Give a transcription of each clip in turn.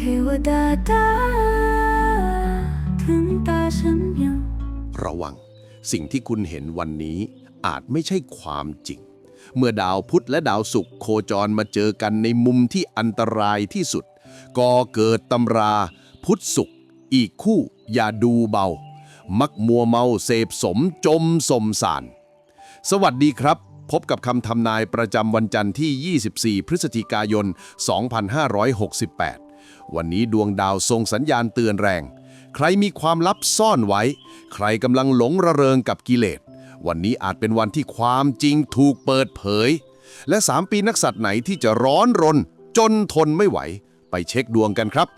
เทวดาจ้าถึงตาฉันยัง ระวัง สิ่งที่คุณเห็นวันนี้อาจไม่ใช่ความจริง เมื่อดาวพุธและดาวศุกร์โคจรมาเจอกันในมุมที่อันตรายที่สุดก่อเกิดตำรา พุธศุกร์อีกคู่ อย่าดูเบา มักมัวเมาเสพสมจมสมสาร สวัสดีครับ พบกับคำทำนายประจำวันจันทร์ที่ 24 พฤศจิกายน 2568 วันนี้ดวงดาวทรงสัญญาณเตือนแรง ใครมีความลับซ่อนไว้ ใครกำลังหลงระเริงกับกิเลส วันนี้อาจเป็นวันที่ความจริงถูกเปิดเผย และ 3 ปีนักสัตว์ไหนที่จะร้อนรน จนทนไม่ไหว ไปเช็คดวงกันครับ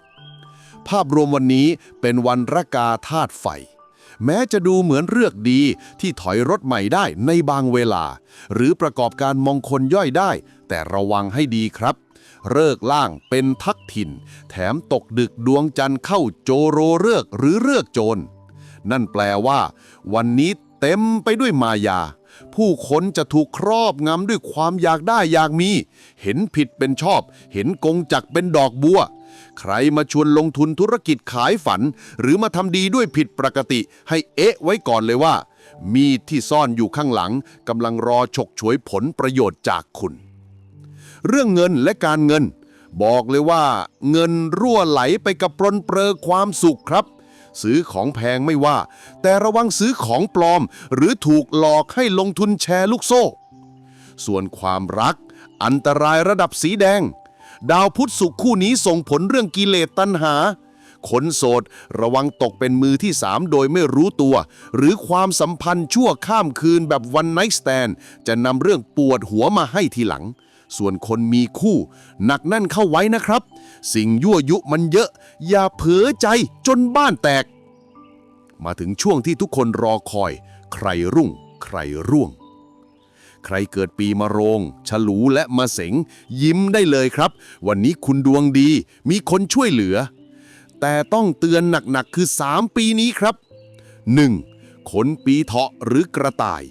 ภาพรวมวันนี้เป็นวันรากาธาตุไฟแม้จะดูเหมือนเลือกดีที่ถอยรถใหม่ได้ในบางเวลา หรือประกอบการมองคนย่อยได้ แต่ระวังให้ดีครับ เลิกล่างเป็นทักถิ่น แถมตกดึกดวงจันทร์เข้าโจโรเลิกหรือเลิกโจร นั่นแปลว่า วันนี้เต็มไปด้วยมายา ผู้คนจะถูกครอบงำด้วยความอยากได้อยากมี เห็นผิดเป็นชอบ เห็นกงจักเป็นดอกบัว ใครมาชวนลงทุนธุรกิจขายฝัน หรือมาทำดีด้วยผิดปกติ ให้เอ๊ะไว้ก่อนเลยว่ามีดที่ซ่อนอยู่ข้างหลังกำลังรอฉกฉวยผลประโยชน์จากคุณ เรื่องเงินและการเงิน บอกเลยว่าเงินรั่วไหลไปกับปรนเปรอความสุขครับ ซื้อของแพงไม่ว่า แต่ระวังซื้อของปลอม หรือถูกหลอกให้ลงทุนแชร์ลูกโซ่ ส่วนความรัก อันตรายระดับสีแดง ดาวพุธสุขคู่นี้ส่งผลเรื่องกิเลสตัณหา คนโสด ระวังตกเป็นมือที่สามโดยไม่รู้ตัว หรือความสัมพันธ์ชั่วข้ามคืนแบบวันไนท์สแตนจะนำเรื่องปวดหัวมาให้ทีหลัง ส่วนคนมีคู่ หนักแน่นเข้าไว้นะครับ สิ่งยั่วยุมันเยอะ อย่าเผลอใจจนบ้านแตก มาถึงช่วงที่ทุกคนรอคอย ใครรุ่ง ใครร่วงใครเกิดปีมะโรง ฉลูและมะเสงยิ้มได้เลยครับ วันนี้คุณดวงดี มีคนช่วยเหลือ แต่ต้องเตือนหนักๆคือ 3 ปีนี้ครับ 1. ขนปีเถาะหรือกระต่าย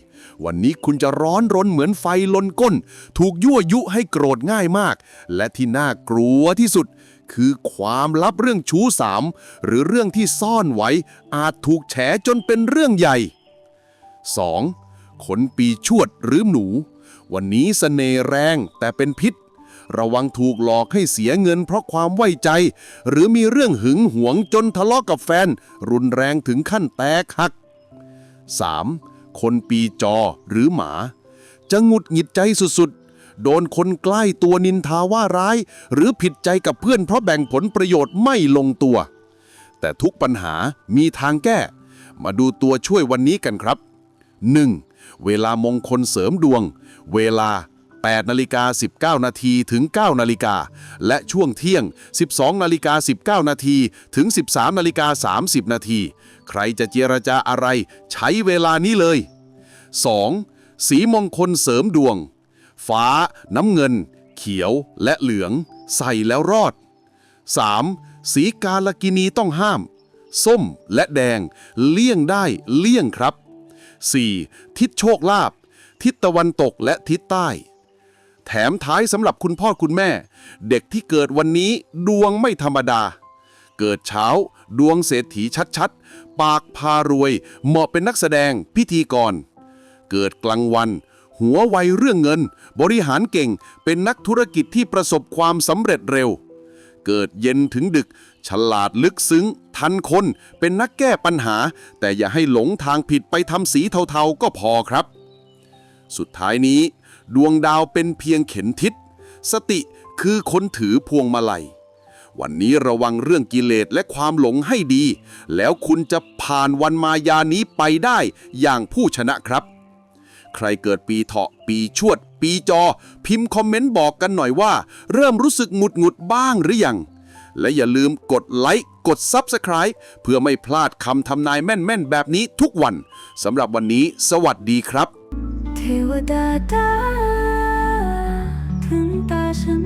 วันนี้คุณจะร้อนรนเหมือนไฟลนก้น ถูกยั่วยุให้โกรธง่ายมาก และที่น่ากลัวที่สุด คือความลับเรื่องชู้สามหรือเรื่องที่ซ่อนไว้ อาจถูกแฉจนเป็นเรื่องใหญ่ 2. ขนปีชวดหรือหนู วันนี้สเสน่ห์แรงแต่เป็นพิษ ระวังถูกหลอกให้เสียเงินเพราะความไว้ใจ หรือมีเรื่องหึงหวงจนทะเลาะกับแฟน รุนแรงถึงขั้นแตกหัก 3. คนปีจอหรือหมา จะหงุดหงิดใจสุดๆ โดนคนใกล้ตัวนินทาว่าร้าย หรือผิดใจกับเพื่อนเพราะแบ่งผลประโยชน์ไม่ลงตัว แต่ทุกปัญหามีทางแก้ มาดูตัวช่วยวันนี้กันครับ 1. เวลามงคลเสริมดวง เวลา 8นาฬิกา19 นาทีถึง 9 นาฬิกา และช่วงเที่ยง 12นาฬิกา19 นาทีถึง 13นาฬิกา30 นาที ใครจะเจรจาอะไร ใช้เวลานี้เลย 2. สีมงคลเสริมดวง ฟ้า น้ำเงิน เขียวและเหลือง ใส่แล้วรอด 3. สีกาลกินีต้องห้าม ส้มและแดง เลี่ยงได้เลี่ยงครับ 4. ทิศโชคลาภทิศตะวันตกและทิศใต้ แถมท้ายสำหรับคุณพ่อคุณแม่ เด็กที่เกิดวันนี้ดวงไม่ธรรมดา เกิดเช้า ดวงเศรษฐีชัดๆ ปากพารวย เหมาะเป็นนักแสดงพิธีกร เกิดกลางวัน หัวไวเรื่องเงิน บริหารเก่งเป็นนักธุรกิจที่ประสบความสำเร็จเร็ว เกิดเย็นถึงดึก ฉลาดลึกซึ้ง ทันคน เป็นนักแก้ปัญหา แต่อย่าให้หลงทางผิดไปทำสีเทาๆก็พอครับ สุดท้ายนี้ ดวงดาวเป็นเพียงเข็นทิศ สติคือคนถือพวงมาลัย วันนี้ระวังเรื่องกิเลสและความหลงให้ดี แล้วคุณจะผ่านวันมายานี้ไปได้อย่างผู้ชนะครับ ใครเกิดปีเถาะปีชวด ปีจอ พิมพ์คอมเมนต์บอกกันหน่อยว่า เริ่มรู้สึกหงุดหงิดบ้างหรือยัง และอย่าลืมกดไลค์กด Subscribe เพื่อไม่พลาดคำทำนายแม่น ๆ แบบนี้ทุกวันสำหรับวันนี้ สวัสดีครับ เทวดาจ้าถึงตาฉัน